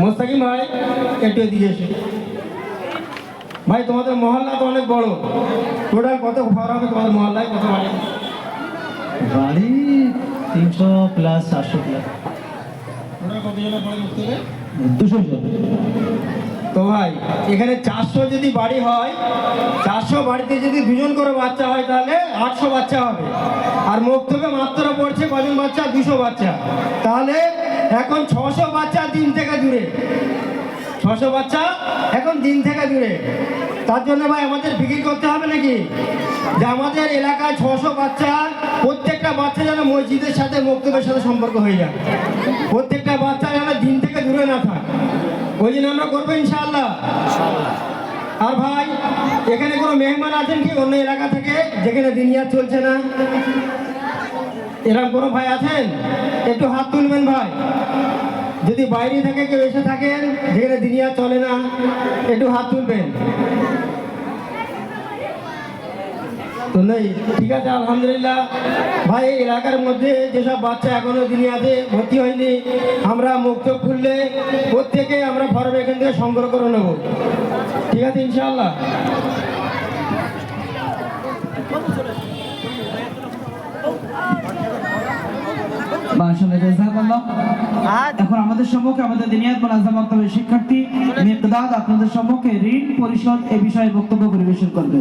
মোস্তাকিম ভাই একটু এদিকে এসে। ভাই তোমাদের মহল্লা তো অনেক বড়। টোটাল কত ঘর হবে তোমাদের মহল্লায়? কত বাড়ি? বাড়ি তিনশো প্লাস চারশো প্লাস দুশো জন। তো ভাই এখানে চারশো যদি বাড়ি হয় চারশো বাড়িতে যদি দুজন করে বাচ্চা হয় তাহলে আটশো বাচ্চা হবে। আর মক্তবে মাত্র পড়ছে কজন বাচ্চা? দুশো বাচ্চা। তাহলে এখন ছশো বাচ্চা দিন থেকে দূরে। ছশো বাচ্চা এখন দিন থেকে দূরে। তার জন্য ভাই আমাদের বিক্রি করতে হবে নাকি? যে আমাদের এলাকায় ছশো বাচ্চা প্রত্যেকটা বাচ্চা যেন মসজিদের সাথে মক্তবের সাথে সম্পর্ক হয়ে যায়। প্রত্যেকটা বাচ্চা যেন দিন থেকে দূরে না থাক। ওই জন্য আমরা করব ইনশাআল্লাহ। আর ভাই এখানে কোনো মেহমান আছেন কি অন্য এলাকা থেকে? যেখানে দিনিয়াত চলছে না? এরকম কোনো ভাই আছেন? একটু হাত তুলবেন ভাই। যদি বাইরে থেকে, কেউ এসে থাকেন যেখানে দিনিয়াত চলে না। একটু হাত তুলবেন। তো নেই, ঠিক আছে, আলহামদুলিল্লাহ। ভাই এলাকার মধ্যে যেসব বাচ্চা এখনও দুনিয়াতে ভর্তি হয়নি, আমরা মুক্ত খুললে প্রত্যেকে আমরা ফর্ম এখান থেকে সংগ্রহ করে নেব। ঠিক আছে, ইনশাআল্লাহ। মাশাআল্লাহ জাযাকাল্লাহ এখন আমাদের সম্মুখে আমাদের দিনিয়াত মোলাজ্জাম মক্তবের শিক্ষার্থী মিকদাদ আপনাদের সম্মুখে ঋণ পরিশোধ এ বিষয়ে বক্তব্য পরিবেশন করবে।